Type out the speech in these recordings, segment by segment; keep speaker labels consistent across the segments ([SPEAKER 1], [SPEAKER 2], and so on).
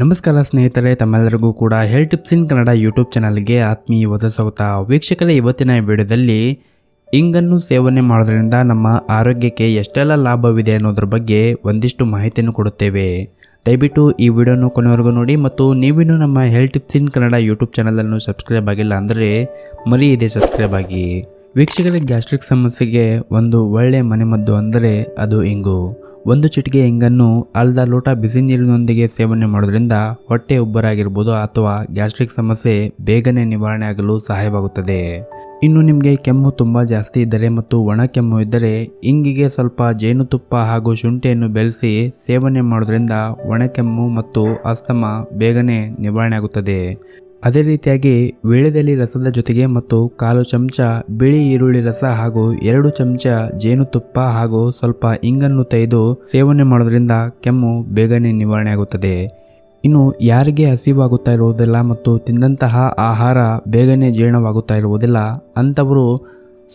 [SPEAKER 1] ನಮಸ್ಕಾರ ಸ್ನೇಹಿತರೆ, ತಮ್ಮೆಲ್ಲರಿಗೂ ಕೂಡ health tips in Kannada YouTube ಚಾನಲ್ಗೆ ಆತ್ಮೀಯವಾದ ಸ್ವಾಗತ. ವೀಕ್ಷಕರ, ಇವತ್ತಿನ ವಿಡಿಯೋದಲ್ಲಿ ಇಂಗನ್ನು ಸೇವನೆ ಮಾಡೋದ್ರಿಂದ ನಮ್ಮ ಆರೋಗ್ಯಕ್ಕೆ ಎಷ್ಟೆಲ್ಲ ಲಾಭವಿದೆ ಅನ್ನೋದ್ರ ಬಗ್ಗೆ ಒಂದಿಷ್ಟು ಮಾಹಿತಿಯನ್ನು ಕೊಡುತ್ತೇವೆ. ದಯವಿಟ್ಟು ಈ ವಿಡಿಯೋನು ಕೊನೆವರೆಗೂ ನೋಡಿ ಮತ್ತು ನೀವಿನ್ನೂ ನಮ್ಮ health tips in Kannada YouTube ಚಾನಲನ್ನು ಸಬ್ಸ್ಕ್ರೈಬ್ ಆಗಿಲ್ಲ ಅಂದರೆ ಇದೆ ಸಬ್ಸ್ಕ್ರೈಬ್ ಆಗಿ. ವೀಕ್ಷಕರ ಗ್ಯಾಸ್ಟ್ರಿಕ್ ಸಮಸ್ಯೆಗೆ ಒಂದು ಒಳ್ಳೆಯ ಮನೆಮದ್ದು ಅಂದರೆ ಅದು ಇಂಗು. ಒಂದು ಚಿಟಿಕೆ ಇಂಗನ್ನು ಅಲ್ದ ಲೋಟ ಬಿಸಿ ನೀರಿನೊಂದಿಗೆ ಸೇವನೆ ಮಾಡೋದ್ರಿಂದ ಹೊಟ್ಟೆ ಉಬ್ಬರಾಗಿರ್ಬೋದು ಅಥವಾ ಗ್ಯಾಸ್ಟ್ರಿಕ್ ಸಮಸ್ಯೆ ಬೇಗನೆ ನಿವಾರಣೆ ಆಗಲು ಸಹಾಯವಾಗುತ್ತದೆ. ಇನ್ನು ನಿಮಗೆ ಕೆಮ್ಮು ತುಂಬ ಜಾಸ್ತಿ ಇದ್ದರೆ ಮತ್ತು ಒಣ ಕೆಮ್ಮು ಇದ್ದರೆ ಇಂಗಿಗೆ ಸ್ವಲ್ಪ ಜೇನುತುಪ್ಪ ಹಾಗೂ ಶುಂಠಿಯನ್ನು ಬೆಳೆಸಿ ಸೇವನೆ ಮಾಡೋದ್ರಿಂದ ಒಣ ಕೆಮ್ಮು ಮತ್ತು ಅಸ್ತಮ ಬೇಗನೆ ನಿವಾರಣೆ ಆಗುತ್ತದೆ. ಅದೇ ರೀತಿಯಾಗಿ ವೇಳೆದಲ್ಲಿ ರಸದ ಜೊತೆಗೆ ಮತ್ತು ಕಾಲು ಚಮಚ ಬಿಳಿ ಈರುಳ್ಳಿ ರಸ ಹಾಗೂ ಎರಡು ಚಮಚ ಜೇನುತುಪ್ಪ ಹಾಗೂ ಸ್ವಲ್ಪ ಇಂಗನ್ನು ತೆಗೆದು ಸೇವನೆ ಮಾಡೋದ್ರಿಂದ ಕೆಮ್ಮು ಬೇಗನೆ ನಿವಾರಣೆ ಆಗುತ್ತದೆ. ಇನ್ನು ಯಾರಿಗೆ ಹಸಿವಾಗುತ್ತಾ ಇರುವುದಿಲ್ಲ ಮತ್ತು ತಿಂದಂತಹ ಆಹಾರ ಬೇಗನೆ ಜೀರ್ಣವಾಗುತ್ತಾ ಇರುವುದಿಲ್ಲ, ಅಂಥವರು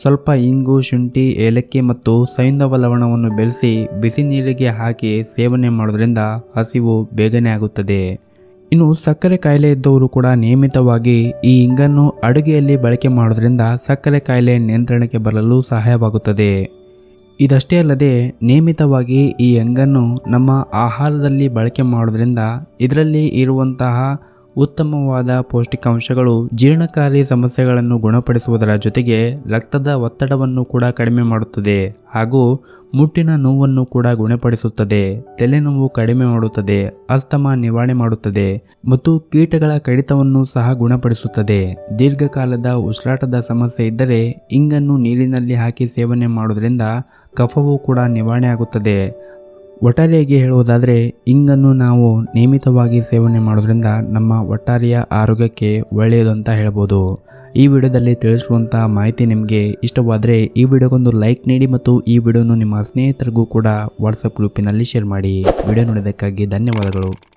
[SPEAKER 1] ಸ್ವಲ್ಪ ಇಂಗು, ಶುಂಠಿ, ಏಲಕ್ಕಿ ಮತ್ತು ಸೈಂಧವ ಲವಣವನ್ನು ಬೆರೆಸಿ ಬಿಸಿ ನೀರಿಗೆ ಹಾಕಿ ಸೇವನೆ ಮಾಡೋದ್ರಿಂದ ಹಸಿವು ಬೇಗನೆ ಆಗುತ್ತದೆ. ಇನ್ನು ಸಕ್ಕರೆ ಕಾಯಿಲೆ ಇದ್ದವರು ಕೂಡ ನಿಯಮಿತವಾಗಿ ಈ ಇಂಗನ್ನು ಅಡುಗೆಯಲ್ಲಿ ಬಳಕೆ ಮಾಡೋದ್ರಿಂದ ಸಕ್ಕರೆ ಕಾಯಿಲೆ ನಿಯಂತ್ರಣಕ್ಕೆ ಬರಲು ಸಹಾಯವಾಗುತ್ತದೆ. ಇದಷ್ಟೇ ಅಲ್ಲದೆ ನಿಯಮಿತವಾಗಿ ಈ ಇಂಗನ್ನು ನಮ್ಮ ಆಹಾರದಲ್ಲಿ ಬಳಕೆ ಮಾಡೋದ್ರಿಂದ ಇದರಲ್ಲಿ ಇರುವಂತಹ ಉತ್ತಮವಾದ ಪೌಷ್ಟಿಕಾಂಶಗಳು ಜೀರ್ಣಕಾರಿ ಸಮಸ್ಯೆಗಳನ್ನು ಗುಣಪಡಿಸುವುದರ ಜೊತೆಗೆ ರಕ್ತದ ಒತ್ತಡವನ್ನು ಕೂಡ ಕಡಿಮೆ ಮಾಡುತ್ತದೆ ಹಾಗೂ ಮುಟ್ಟಿನ ನೋವನ್ನು ಕೂಡ ಗುಣಪಡಿಸುತ್ತದೆ, ತಲೆನೋವು ಕಡಿಮೆ ಮಾಡುತ್ತದೆ, ಅಸ್ತಮ ನಿವಾರಣೆ ಮಾಡುತ್ತದೆ ಮತ್ತು ಕೀಟಗಳ ಕಡಿತವನ್ನು ಸಹ ಗುಣಪಡಿಸುತ್ತದೆ. ದೀರ್ಘಕಾಲದ ಉಸಿರಾಟದ ಸಮಸ್ಯೆ ಇದ್ದರೆ ಇಂಗನ್ನು ನೀರಿನಲ್ಲಿ ಹಾಕಿ ಸೇವನೆ ಮಾಡುವುದರಿಂದ ಕಫವು ಕೂಡ ನಿವಾರಣೆ ಆಗುತ್ತದೆ ಒಟ್ಟಾರೆಯಾಗಿ ಹೇಳುವುದಾದರೆ, ಇಂಗನ್ನು ನಾವು ನಿಯಮಿತವಾಗಿ ಸೇವನೆ ಮಾಡೋದ್ರಿಂದ ನಮ್ಮ ಒಟ್ಟಾರೆಯ ಆರೋಗ್ಯಕ್ಕೆ ಒಳ್ಳೆಯದು ಅಂತ ಹೇಳ್ಬೋದು. ಈ ವಿಡಿಯೋದಲ್ಲಿ ತಿಳಿಸುವಂಥ ಮಾಹಿತಿ ನಿಮಗೆ ಇಷ್ಟವಾದರೆ ಈ ವಿಡಿಯೋಗೊಂದು ಲೈಕ್ ನೀಡಿ ಮತ್ತು ಈ ವಿಡಿಯೋನು ನಿಮ್ಮ ಸ್ನೇಹಿತರಿಗೂ ಕೂಡ ವಾಟ್ಸಪ್ ಗ್ರೂಪಿನಲ್ಲಿ ಶೇರ್ ಮಾಡಿ. ವಿಡಿಯೋ ನೋಡಿದ್ದಕ್ಕಾಗಿ ಧನ್ಯವಾದಗಳು.